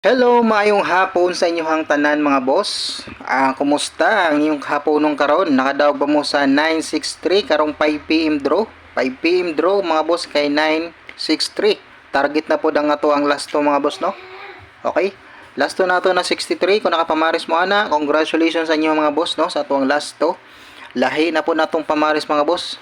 Hello, maayong hapon sa inyong tanan mga boss. Ah, kumusta ang inyong haponong karon? Nakadaog ba mo sa 963 karong 5 PM draw? 5 PM draw mga boss kay 963. Target na po ang ato ang last to mga boss no. Okay? Last to nato na 63 kung nakapamaris mo ana. Congratulations sa inyo mga boss no sa tuwang last to. Lahi na po natong pamaris mga boss.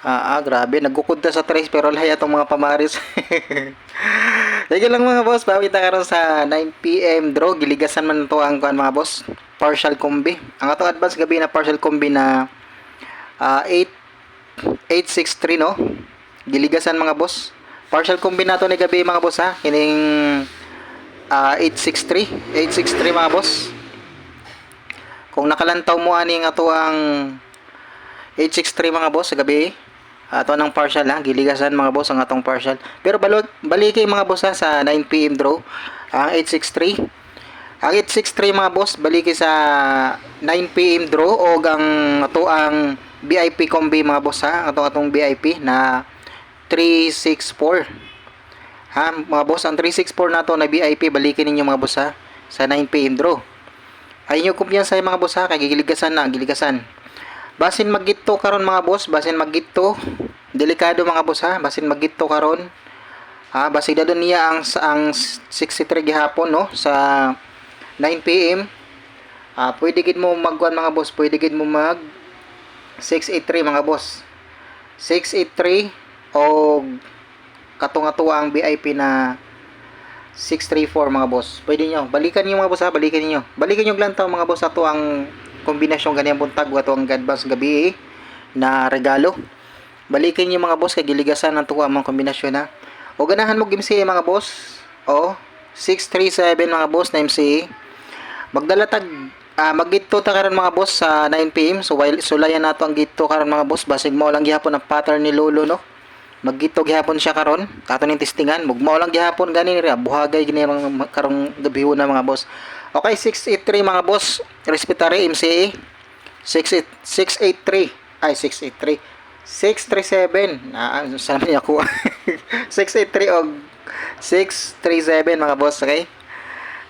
Ah, ah, grabe, nagkukod sa trace pero lahi atong mga pamaris. Sige lang mga boss, pawita karon sa 9pm draw, giligasan man to ang kuan mga boss. Partial combi. Ang atong advance gabi na partial combi na ah, 8 863 no. Giligasan mga boss. Partial combi nato ni gabi mga boss ha. Kining ah, 863, 863 mga boss. Kung nakalantaw mo ani nga to ang 863 mga boss sa gabi, ato ng partial ha, giligasan mga boss ang atong partial. Pero balog, baliki mga boss ha, sa 9pm draw, ang 863. Ang 863 mga boss, baliki sa 9pm draw o ang ato ang VIP combi mga boss ha, ato atong VIP na 364. Ha, mga boss, ang 364 nato na VIP, balikin ninyo mga boss ha, sa 9pm draw. Ayun yung kumpiyansa mga boss ha, kay giligasan na, giligasan. Basin magito karon mga boss, basin magito. Delikado mga boss ha, basin magito karon. Ha, basig dadon niya ang ang 63 gihapon no sa 9 PM. Ah, pwede gid mo magkuan mga boss, pwede gid mo mag 683 mga boss. 683 o katong ato ang VIP na 634 mga boss. Pwede nyo. Balikan nyo mga boss ha. Balikan niyo. Balikan nyo lang taw mga boss ato ang kombinasyon ganyan buntag ato ang advance gabi eh, na regalo. Balikan nyo mga boss kay giligasan ng tuwa mga kombinasyon ha. O ganahan mo GMCA mga boss. O 637 mga boss na MCA. Magdala tag ah, magito ta karon mga boss sa 9 PM. So while sulayan nato ang gito karon mga boss basig mo lang gihapon ang pattern ni Lolo no. Maggito gihapon siya karon. Ato ning testingan, mugmao lang gihapon gani ri buhagay gini karong gabi na mga boss. Okay, 683 mga boss. Respetary MCA. 68 683 ay 683 637 ah, saan niya ko 683 o 637 mga boss okay?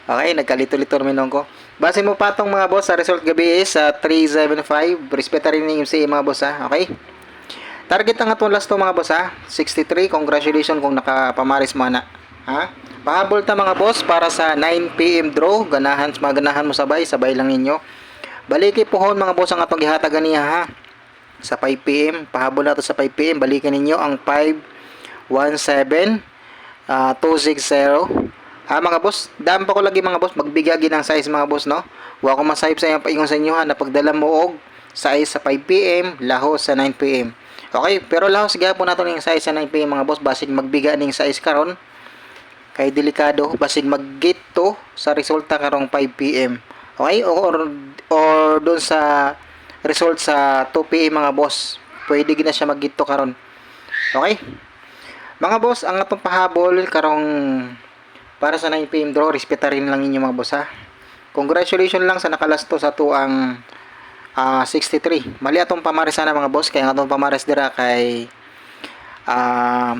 Okay nagkalito-lito naman ko base mo patong mga boss sa result gabi is sa 375 respeta rin yung MCA mga boss ha okay? Target ang atong last to mga boss ha 63 congratulations kung nakapamaris mo na ha pahabol ta mga boss para sa 9pm draw. Ganahan maganahan mo sabay sabay lang ninyo. Baliki pohon mga boss ang atong gihatag niya ha? Sa 5pm pahabol nato sa 5pm balikan ninyo ang 517 uh, 260 ha mga boss? Dami pa ko lagi mga boss magbigagi ng size mga boss no? Wa ko masayip sa inyo sa inyo ha? Na pagdala mo og size sa 5pm laho sa 9pm okay pero laho sige po nato ning size sa 9pm mga boss. Basig magbiga ning size karon kay delikado basig mag-get to sa resulta karong 5pm okay? Or or doon sa result sa 2pm mga boss pwede gina siya mag-get to karon. Okay? Mga boss ang atong pahabol karong para sa 9pm draw respeta rin lang inyo mga boss ha? Congratulations lang sa nakalasto sa to ang ah, 63 mali atong pamares sana mga boss ang atong pamares dira kay ah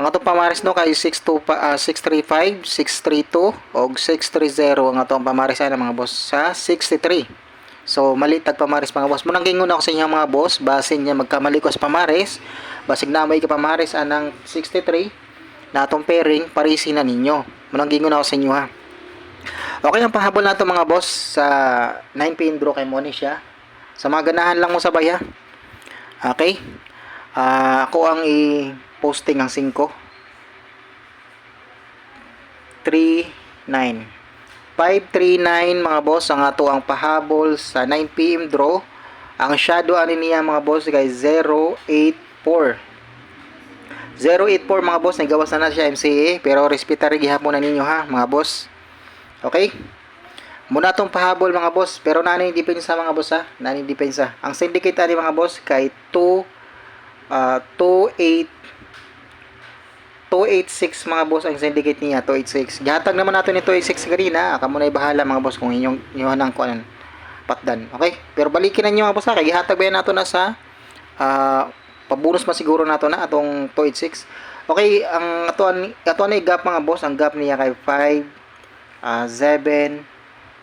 ang atong pamares no kay 62 pa, ah, 635, 632 og 630 ang atong pamares ana mga boss sa 63. So mali tag pamares mga boss. Munang gingon ako sa inyo mga boss, basin niya magkamali ko sa pamares. Basig na may pamares anang 63 na atong pairing parisi na ninyo. Munang gingon ako sa inyo ha. Okay ang pahabol nato mga boss sa 9 pin draw kay Moni siya. Sa mga ganahan lang mo sabay ha. Okay? Ah, ako ang i-posting ang 5. 39. 539 mga boss ang ato ang pahabol sa 9pm draw. Ang shadow ani niya mga boss guys 084. 084 mga boss nagawas na na siya MCA pero respetary gihapon na ninyo ha mga boss. Okay? Muna tong pahabol mga boss pero nani depensa mga boss ha. Nani depensa. Ang syndicate ani mga boss kay 2 uh, 28 286 mga boss ang syndicate niya 286 gihatag naman natin ni 286 kanina kamo na bahala mga boss kung inyong inyo nang kuan patdan. Okay? Pero balikin na niyo mga boss ha? Kay gihatag ba nato na sa uh, pabonus man siguro nato na atong 286 okay ang ato ato na gap mga boss. Ang gap niya kay ah, 7,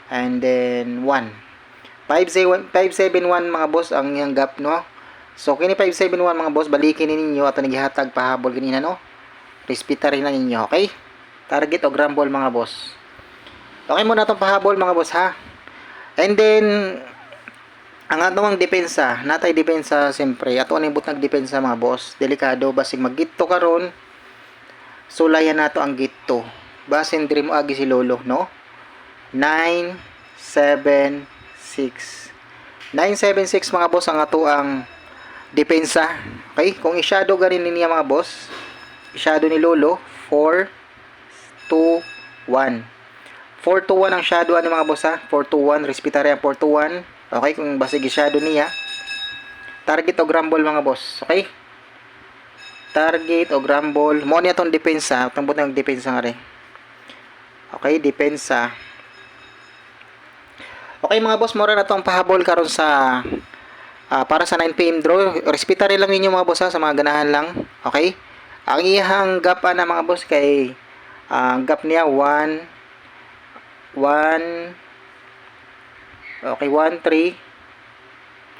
and then 1. 571 571 mga boss ang yung gap no. So kini 571 mga boss balikin ninyo ato nagihatag pahabol ganina no. Rin na ninyo, okay? Target o gram ball mga boss. Okay muna itong pahabol mga boss ha. And then ang atong depensa, natay depensa siyempre. Ato ang ibut nagdepensa mga boss. Delikado basig maggito karon. Sulayan nato ang gito. Basin dream agi si lolo, no? 9 7 6 976 mga boss ang ato ang depensa. Okay? Kung i-shadow ganin niya mga boss, i-shadow ni lolo 4 2 1 4 to 1 ang shadow ani mga boss ha. 4 to 1, respetary ang 4 to 1. Okay, kung basig shadow niya. Target o grumble mga boss. Okay? Target o grumble. Mo niya tong depensa. Tambot ng depensa nga rin. Okay, depensa. Okay mga boss, mora na tong pahabol karon sa ah, para sa 9pm draw. Respetary lang ninyo mga boss ha, sa mga ganahan lang. Okay? Ang iyang gap na mga boss kay ang gap niya 1 1 Okay, 1 3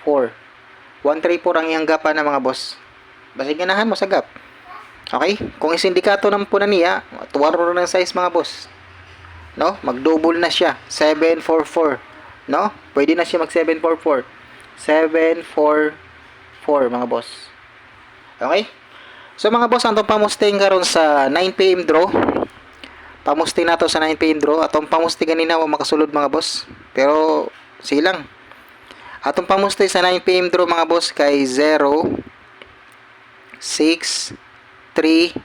4. 1 3 4 ang iyang gap na mga boss. Basta ganahan mo sa gap. Okay? Kung isindikato ng puna niya, tuwaro ng size mga boss. No? Mag-double na siya. 7 4 4. No? Pwede na siya mag 7 4 4. 7 4 4 mga boss. Okay? So mga boss, antong pamusting karon sa 9pm draw. Pamusting nato sa 9pm draw. Atong pamusting ganina wa makasulod mga boss. Pero sige lang. Atong pamusting sa 9pm draw mga boss kay 0 6 3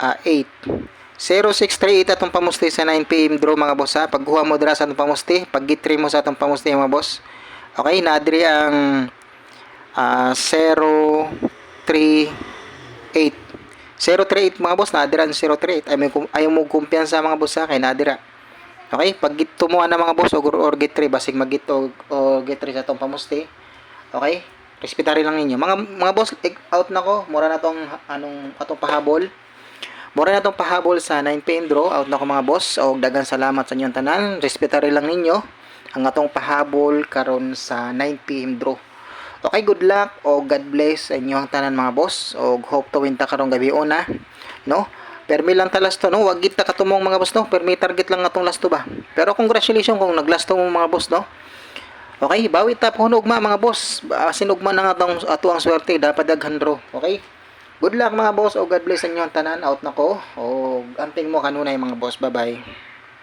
ah, 8 0638 atong pamusti sa 9pm draw mga boss ha. Pagkuha mo dira sa atong pamusti, pag gitri mo sa atong pamusti mga boss. Okay, nadri ang ah, 038 038 mga boss, nadira ang 038. Ay, may, kum- ayaw mo kumpiyansa mga boss ha, kay nadira. Okay, pag git tumuha na mga boss, or, or gitri, basig mag o, o gitri sa atong pamusti. Okay, respetary lang ninyo. Mga mga boss, out na ko. Mura na tong anong atong pahabol. Mura na tong pahabol sa 9pm draw. Out na ko mga boss. O dagan salamat sa inyong tanan. Respetary lang ninyo ang atong pahabol karon sa 9pm draw. Okay, good luck o God bless sa inyong tanan mga boss. O hope to win ta karong gabi una, no? Permi lang ta last to, no? Wag kita katumong mga boss, no? Permi target lang atong last ba? Pero congratulations kung naglast to mo mga boss, no? Okay, bawi ta punog ma mga boss. Uh, sinugma na nga tong ato ang swerte dapat daghan draw. Okay? Good luck mga boss o God bless sa inyo tanan out na ko. O amping mo kanunay mga boss. Bye-bye.